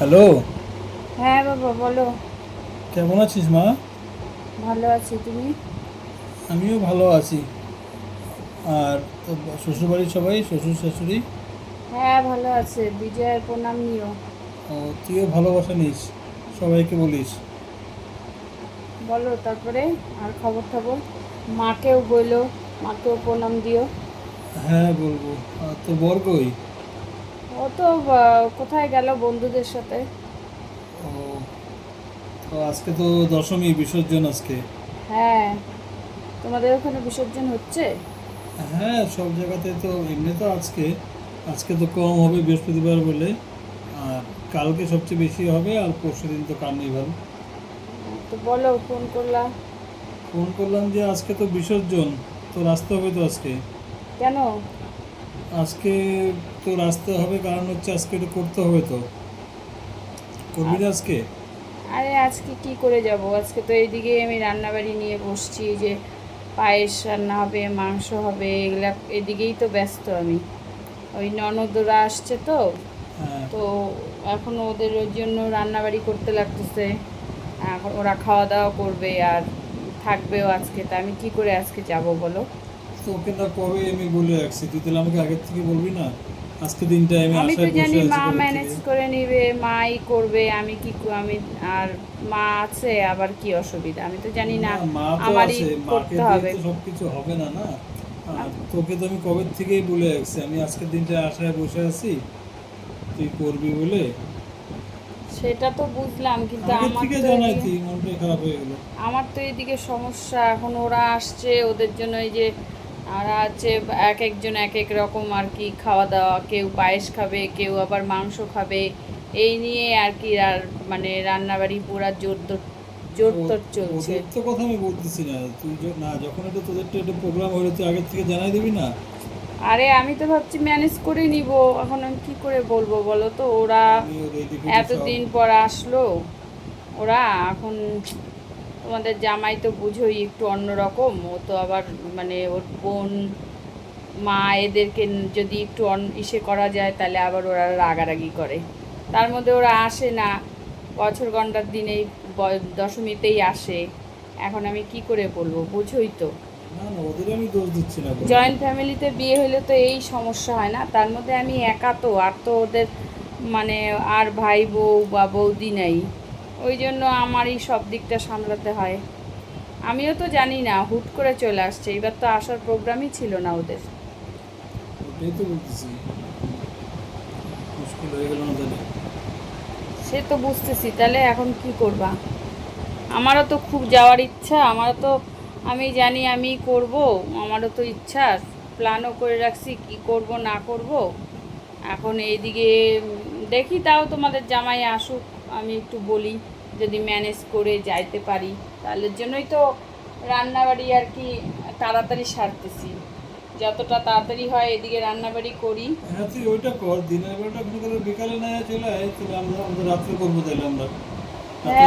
Hello. হ্যাঁ বাবা বলো। কেমন আছিস মা? ভালো আছি তুমি? আমিও ভালো আছি। আর তো শ্বশুরবাড়ির সবাই শ্বশুর শাশুড়ি? হ্যাঁ ভালো আছে। বিজয়ের প্রণাম নিও। ও তুইও ভালোবাসা নিস। সবাইকে বলিস। বলো তারপরে আর খবর খবর মাকেও বলল মাকেও প্রণাম দিও। হ্যাঁ বলব। আর তোর বর কই? ও তো কোথায় গেল বন্ধুদের সাথে? তো আজকে তো দশমী বিসর্জন আজকে। হ্যাঁ তোমাদের ওখানে বিসর্জন হচ্ছে? হ্যাঁ সব জায়গাতে তো এমনি তো আজকে। আজকে তো কম হবে বৃহস্পতিবার বলে আর কালকে সবচেয়ে বেশি হবে আর পরশু দিন তো কার্নিভাল। তো বলো ফোন করলাম। ফোন করলাম যে আজকে তো বিসর্জন তো আসতে হবে তো আজকে। কেন? আজকে তো আসতে হবে কারণ হচ্ছে আজকে এটা করতে হবে তো। করবি না আজকে? আরে আজকে কি করে যাব? আজকে তো এইদিকে আমি রান্নাবাড়ি নিয়ে বসছি যে পায়েস রান্না হবে মাংস হবে এগুলা এদিকেই তো ব্যস্ত আমি। ওই ননদরা আসছে তো। হ্যাঁ। তো এখন ওদের জন্য রান্নাবাড়ি করতে লাগতেছে। এখন ওরা খাওয়া দাওয়া করবে আর থাকবেও আজকে তা আমি কি করে আজকে যাব বলো? তোকে না কবে আমি বলে রাখছি তুই তাহলে আমাকে আগের থেকে বলবি না? আজকে দিনটা আমি আমি তো জানি মা ম্যানেজ করে নিবে মাই করবে আমি কি আমি আর মা আছে আবার কি অসুবিধা? আমি তো জানি না আমারই করতে হবে। হবে না না? তোকে তো আমি কবে থেকেই বলে রাখছি আমি আজকের দিনটা আশায় বসে আছি তুই করবি বলে? সেটা তো বুঝলাম কিন্তু আগে আমার তো জানাই এদিকে- মনটা খারাপ হয়ে গেল। আমার তো এদিকে সমস্যা এখন ওরা আসছে ওদের জন্য এই যে আর আছে এক একজন এক এক রকম আর কি খাওয়া দাওয়া। কেউ পায়েস খাবে কেউ আবার মাংস খাবে। এই নিয়ে আর কি আর মানে রান্নাবাড়ি পুরা জোর জোর তোর চলছে। তো কথা আমি বলতেছি না। তুই না যখন এটা তোদের তো একটা প্রোগ্রাম হলো তুই আগের থেকে জানাই দিবি না? আরে আমি তো ভাবছি ম্যানেজ করে নিব। এখন আমি কি করে বলব বলো তো? ওর এতদিন পর আসলো। ওরা এখন তোমাদের জামাই তো বুঝোই একটু অন্যরকম ও তো আবার মানে ওর বোন মা এদেরকে যদি একটু অন ইসে করা যায় তাহলে আবার ওরা রাগারাগি করে। তার মধ্যে ওরা আসে না বছর ঘণ্টার দিনেই দশমীতেই আসে। এখন আমি কি করে বলব বুঝোই তো। জয়েন্ট ফ্যামিলিতে বিয়ে হলে তো এই সমস্যা হয় না তার মধ্যে আমি একা তো আর তো ওদের মানে আর ভাই বউ বা বৌদি নেই। ওই জন্য আমারই সব দিকটা সামলাতে হয়। আমিও তো জানি না হুট করে চলে আসছে। এবার তো আসার প্রোগ্রামই ছিল না ওদের। সে তো বুঝতেছি তাহলে এখন কি করবা? আমারও তো খুব যাওয়ার ইচ্ছা আমারও তো আমি জানি আমি করব আমারও তো ইচ্ছা প্ল্যানও করে রাখছি কি করব না করব। এখন এইদিকে দেখি তাও তোমাদের জামাই আসুক। আমি একটু বলি যদি ম্যানেজ করে যাইতে পারি তাহলে জন্যই তো রান্নাবাড়ি আর কি তাড়াতাড়ি সারতেছি। যতটা তাড়াতাড়ি হয় এদিকে রান্নাবাড়ি করি। হ্যাঁ তুই ওইটা কর দিনের বেলাটা মনে করে বিকালে না চলে আয় তাহলে আমরা আমরা রাত্রে করব তাহলে আমরা।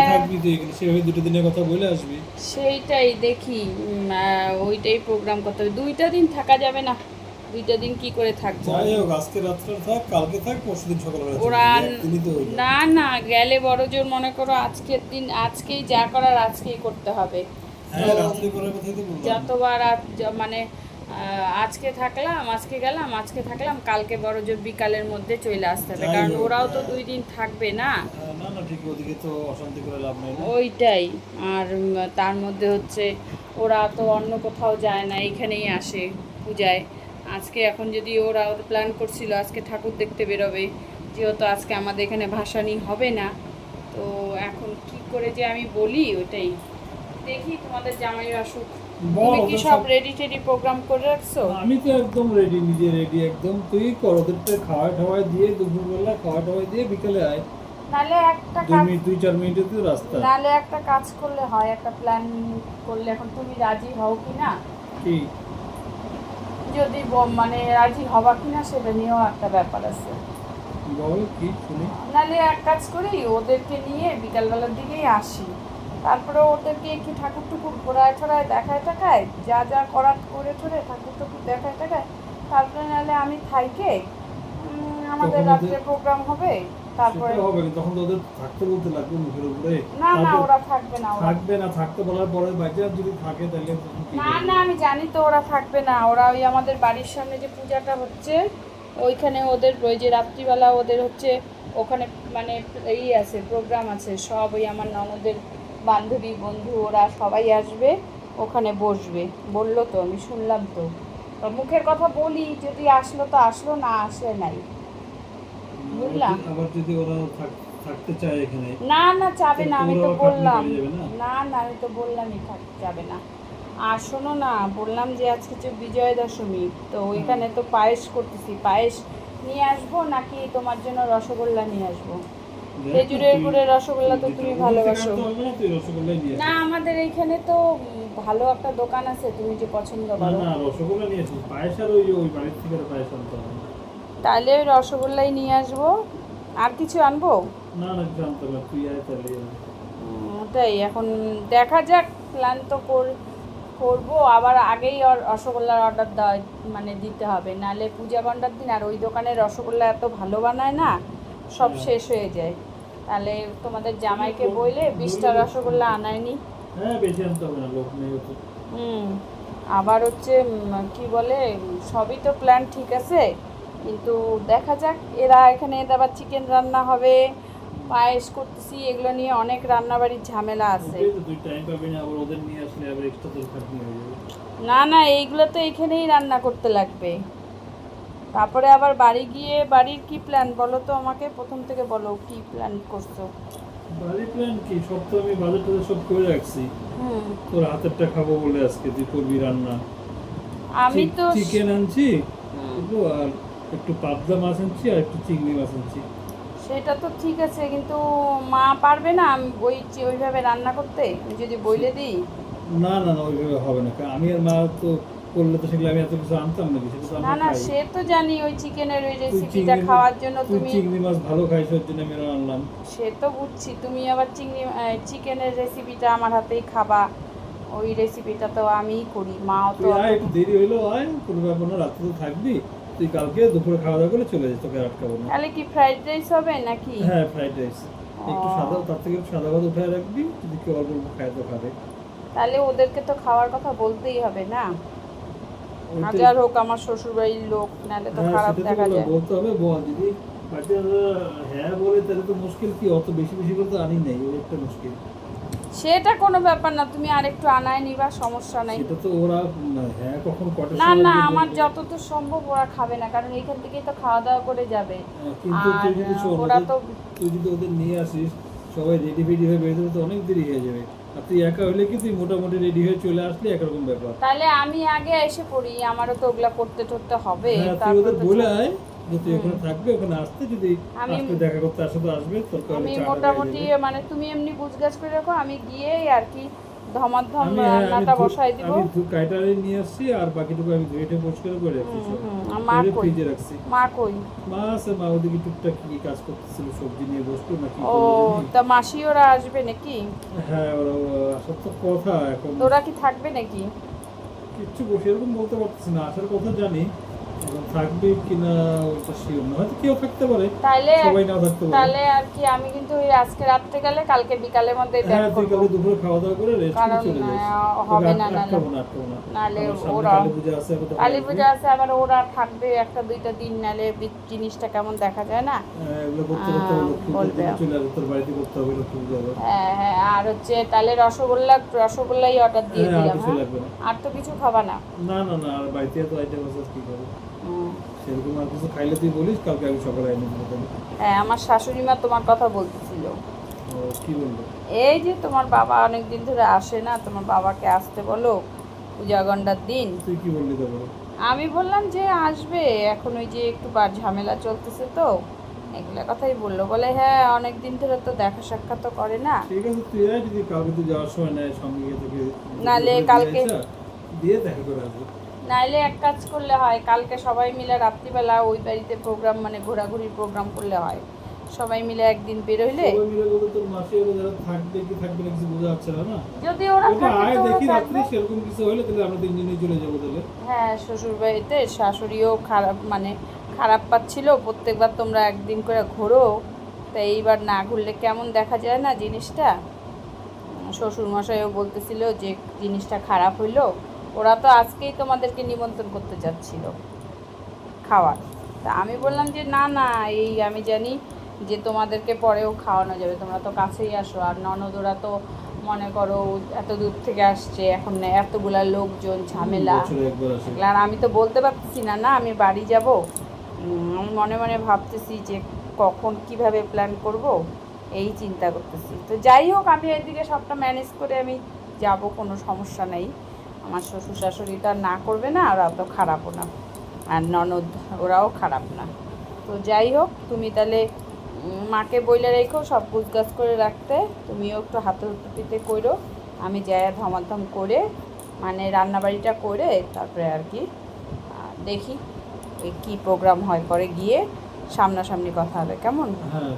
থাকবি তুই এখানে সেভাবে দুটো দিনের কথা বলে আসবি। সেইটাই দেখি ওইটাই প্রোগ্রাম করতে হবে। দুইটা দিন থাকা যাবে না। দুইটা দিন কি করে থাকব? যাই হোক আজকে রাত্রে থাক কালকে থাক পরশু দিন সকালবেলা ওরা না না গেলে বড় জোর মনে করো আজকের দিন আজকেই যা করার আজকেই করতে হবে। হ্যাঁ যতবার আজ মানে আজকে থাকলাম আজকে গেলাম আজকে থাকলাম কালকে বড় জোর বিকালের মধ্যে চলে আসতে হবে। কারণ ওরাও তো হ্যাঁ। দুই দিন থাকবে না। ওইটাই। আর তার মধ্যে হচ্ছে ওরা তো অন্য কোথাও যায় না এখানেই আসে পূজায়। আজকে এখন যদি ওরা ওর প্ল্যান করছিল আজকে ঠাকুর দেখতে বেরোবে যেহেতু আজকে আমাদের এখানে ভাসানি হবে না তো এখন কি করে যে আমি বলি ওটাই দেখি তোমাদের জামাই আসুক। বল, তুমি কি সব রেডি টেডি প্রোগ্রাম করে রাখছো? আমি তো একদম রেডি নিজে রেডি একদম। তুই কর ওদেরটা খাওয়া দিয়ে দুপুরবেলা খাওয়া দিয়ে বিকেলে আয়। নালে একটা কাজ দুই চার মিনিটে তো রাস্তা। নালে একটা কাজ করলে হয় একটা প্ল্যান করলে এখন তুমি রাজি হও কি না? কি? যদি মানে রাজি হবা কিনা সেটা নিয়েও একটা ব্যাপার আছে। নাহলে এক কাজ করি ওদেরকে নিয়ে বিকালবেলার দিকেই আসি। তারপরে ওদেরকে একটু ঠাকুর টুকুর ঘোরায় ঠোরায় দেখায় টাকায় যা যা করার করে ঠোরে ঠাকুর টুকুর দেখায় টাকায় তারপরে নাহলে আমি থাইকে আমাদের রাত্রে প্রোগ্রাম হবে। তারপরে হবে তখন তো ওদের থাকতে বলতে লাগবে মুখের উপরে। না না ওরা থাকবে না থাকবে না থাকতে বলার পরে বাচ্চা যদি থাকে তাহলে না না আমি জানি তো ওরা থাকবে না ওরা ওই আমাদের বাড়ির সামনে যে পূজাটা হচ্ছে ওইখানে ওদের ওই যে রাত্রিবেলা ওদের হচ্ছে ওখানে মানে এই আছে প্রোগ্রাম আছে সব ওই আমার ননদের বান্ধবী বন্ধু ওরা সবাই আসবে ওখানে বসবে। বলল তো আমি শুনলাম তো। তো মুখের কথা বলি যদি আসলো তো আসলো না আসলে নাই। বুঝলাম। আবার যদি ওরা থাকতে চায় এখানে না না যাবে না আমি তো বললাম না? না আমি তো বললামই থাকতে যাবে না আর শোনো না বললাম যে আজকে যে বিজয় দশমী তো ওইখানে তো পায়েস করতেছি পায়েস নিয়ে আসব নাকি তোমার জন্য রসগোল্লা নিয়ে আসব খেজুরের গুড়ের রসগোল্লা তো তুমি ভালোবাসো না। আমাদের এইখানে তো ভালো একটা দোকান আছে তুমি যে পছন্দ করো না রসগোল্লা নিয়ে আসিস পায়েস আর ওই ওই বাড়ির থেকে পায়েস আনতে হবে। তাহলে ওই রসগোল্লাই নিয়ে আসব। আর কিছু আনব? ওটাই এখন দেখা যাক প্ল্যান তো কর করব। আবার আগেই রসগোল্লার অর্ডার দেওয়া মানে দিতে হবে। নাহলে পূজা গন্ডার দিন আর ওই দোকানের রসগোল্লা এত ভালো বানায় না সব হ্যাঁ। শেষ হয়ে যায়। তাহলে তোমাদের জামাইকে বইলে বিশটা রসগোল্লা আনায়নি। হ্যাঁ হুম আবার হচ্ছে কি বলে সবই তো প্ল্যান ঠিক আছে। কিন্তু দেখা যাক এরা এখানে আবার চিকেন রান্না হবে পায়েস করতেছি এগুলো নিয়ে অনেক রান্নাবাড়ির ঝামেলা আছে। না না এইগুলো তো এখানেই রান্না করতে লাগবে। তারপরে আবার বাড়ি গিয়ে বাড়ির কি প্ল্যান বলো তো আমাকে প্রথম থেকে বলো কি প্ল্যান করছ? বাড়ি প্ল্যান কি? সব তো আমি বাজার টাজার সব করে রাখছি। হুম। তোর হাতেরটা খাব বলে আজকে তুই করবি রান্না। আমি তো চিকেন আনছি? আর একটু পাবদা মাছ আনছি আর একটু চিংড়ি মাছ আনছি। সেটা তো ঠিক আছে কিন্তু মা পারবে না আমি ওই ওইভাবে রান্না করতে? যদি বইলে দিই? না না না ওইভাবে হবে না। কারণ আমি আর মা তো করলে তো সেগুলো আমি এত কিছু আনতাম সেটা তো না না সে তো জানি ওই চিকেনের ওই রেসিপিটা খাওয়ার জন্য তুমি চিংড়ি মাছ ভালো খাইছ ওর জন্য আমি আনলাম। সে তো বুঝছি তুমি আবার চিংড়ি চিকেনের রেসিপিটা আমার হাতেই খাবা। ওই রেসিপিটা তো আমিই করি মাও তো দেরি হইল আয় কোনো ব্যাপার না রাত্রে তো থাকবি। তুই কালকে দুপুরে খাওয়া দাওয়া করে চলে যাস তোকে আটকাবো না। তাহলে কি ফ্রাইড রাইস হবে নাকি? হ্যাঁ ফ্রাইড রাইস একটু সাদা তার থেকে সাদা ভাত উঠে রাখবি যদি কেউ অল্প অল্প খায় তো খাবে। তাহলে ওদেরকে তো খাওয়ার কথা বলতেই হবে না? হাজার হোক আমার শ্বশুর বাড়ির লোক নাহলে তো হ্যাঁ, খারাপ দেখা যায়। বলতে হবে বল যদি হ্যাঁ বলে তাহলে তো মুশকিল কি? অত বেশি বেশি করে তো আনি নাই ওই একটা মুশকিল। সেটা কোনো ব্যাপার না তুমি আরেকটু আনায় নিবা সমস্যা নাই। সেটা তো ওরা হ্যাঁ কখন কটার না না আমার। যতদূর সম্ভব ওরা খাবে না কারণ এইখান থেকেই তো খাওয়া দাওয়া করে যাবে। হ্যাঁ, কিন্তু আর তুই যদি ওরা তো তুই যদি ওদের নিয়ে আসিস সবাই রেডি ফেডি হয়ে বেরোতে তো অনেক দেরি হয়ে যাবে। আর তুই একা হলে কি তুই মোটামুটি রেডি হয়ে চলে আসলে? একরকম ব্যাপার। তাহলে আমি আগে এসে পড়ি আমারও তো ওগুলা করতে টরতে হবে হ্যাঁ তারপর বলে আয়। যে তুই ওখানে থাকবে ওখানে আসতে যদি আসতে দেখা করতে আসে তো আসবে আমি মোটামুটি মানে তুমি এমনি গুজগাছ করে রাখো আমি গিয়েই আর কি ধমাধম আমি আমি রান্নাটা বসাই দিব। আমি ধু- কাইটারে নিয়ে আসছি আর বাকিটুকু আমি ধুয়ে পরিষ্কার করে রাখছি হুম, সব। হুম, আর মা করে কই? ফ্রিজে রাখছি। মা কই? মা মা ওদিকে টুকটাক কি কাজ করতেছিল সবজি নিয়ে বসতো নাকি ও তা মাসি ওরা আসবে নাকি? হ্যাঁ ওরা ওরা আসার তো কথা এখন। ওরা কি থাকবে নাকি? কিচ্ছু বসে এরকম বলতে পারতেছি না আসার কথা জানি। থাকবে কিনা ওটা শিওর না। হয়তো কেউ থাকতে পারে। তাহলে সবাই নাও থাকতে পারে। তাহলে আর কি আমি কিন্তু ওই আজকে রাত্রে গেলে কালকে বিকালের মধ্যে ব্যাক হ্যাঁ দুপুরে খাওয়া দাওয়া করে রেস্ট কারণ, চলে তোকে হবে না, না না। সামনে ওরা- কালী পূজা আছে তো কালী পূজা আছে আবার ওরা থাকবে একটা দুইটা দিন নালে জিনিসটা কেমন দেখা যায় না? হ্যাঁ, এগুলো করতে করতে বলবে। চলে আসবে তোর বাড়িতে করতে হবে লক্ষ্মী পূজা হ্যাঁ হ্যাঁ আর হচ্ছে তাহলে রসগোল্লা রসগোল্লাই অর্ডার দিয়ে হ্যাঁ আর দিলাম আর তো কিছু খাবা না? না না না আর বাড়িতে এত আইটেম আছে কি। সেরকম আর কিছু খাইলে তুই বলিস? কালকে আমি সকালে এনে দেবো। হ্যাঁ আমার শাশুড়ি মা তোমার কথা বলতেছিল। কি এই যে তোমার বাবা অনেক দিন ধরে আসে না তোমার বাবাকে আসতে বলো পূজা গন্ডার দিন। তুই কি বললি তারপরে? আমি বললাম যে আসবে এখন ওই যে একটু বার ঝামেলা চলতেছে তো এগুলা কথাই বলল। বলে হ্যাঁ অনেক দিন ধরে তো দেখা সাক্ষাৎ তো করে না। ঠিক আছে তুই আয় যদি কালকে তুই যাওয়ার সময় নেয় সঙ্গে তোকে নালে কালকে- দিয়ে দেখা করে আসব। নাইলে এক কাজ করলে হয় কালকে সবাই মিলে রাত্রিবেলা ওই বাড়িতে প্রোগ্রাম মানে ঘোরাঘুরির প্রোগ্রাম করলে হয়। সবাই মিলে একদিন না না যদি ওরা হ্যাঁ শ্বশুর বাড়িতে শাশুড়িও খারাপ মানে খারাপ পাচ্ছিল প্রত্যেকবার তোমরা একদিন করে ঘোরো। তা এইবার না ঘুরলে কেমন দেখা যায় না জিনিসটা? শ্বশুরমশাইও বলতেছিল যে জিনিসটা খারাপ হইল। ওরা তো আজকেই তোমাদেরকে নিমন্ত্রণ করতে যাচ্ছিল খাওয়ার। তা আমি বললাম যে না না এই আমি জানি যে তোমাদেরকে পরেও খাওয়ানো যাবে। তোমরা তো কাছেই আসো। আর ননদরা তো মনে করো এত দূর থেকে আসছে। এখন এতগুলা লোকজন ঝামেলা। আর আমি তো বলতে পারতেছি না না আমি বাড়ি যাব। আমি মনে মনে ভাবতেছি যে কখন কীভাবে প্ল্যান করব এই চিন্তা করতেছি। তো যাই হোক আমি এদিকে সবটা ম্যানেজ করে আমি যাব কোনো সমস্যা নেই। আমার শ্বশুর শাশুড়ি তো আর না করবে না আর অত খারাপও না। আর ননদ ওরাও খারাপ না। তো যাই হোক তুমি তাহলে মাকে বইলে রেখো সব গুছগাছ করে রাখতে। তুমিও একটু হাতে পিতে করো আমি যাই ধমাধম করে মানে রান্নাবাড়িটা করে তারপরে আর কি দেখি কী প্রোগ্রাম হয় পরে গিয়ে সামনাসামনি কথা হবে। কেমন? হ্যাঁ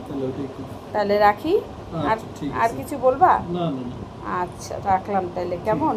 তাহলে রাখি? আর আচ্ছা, আর কিছু বলবা? আচ্ছা রাখলাম তাহলে। কেমন।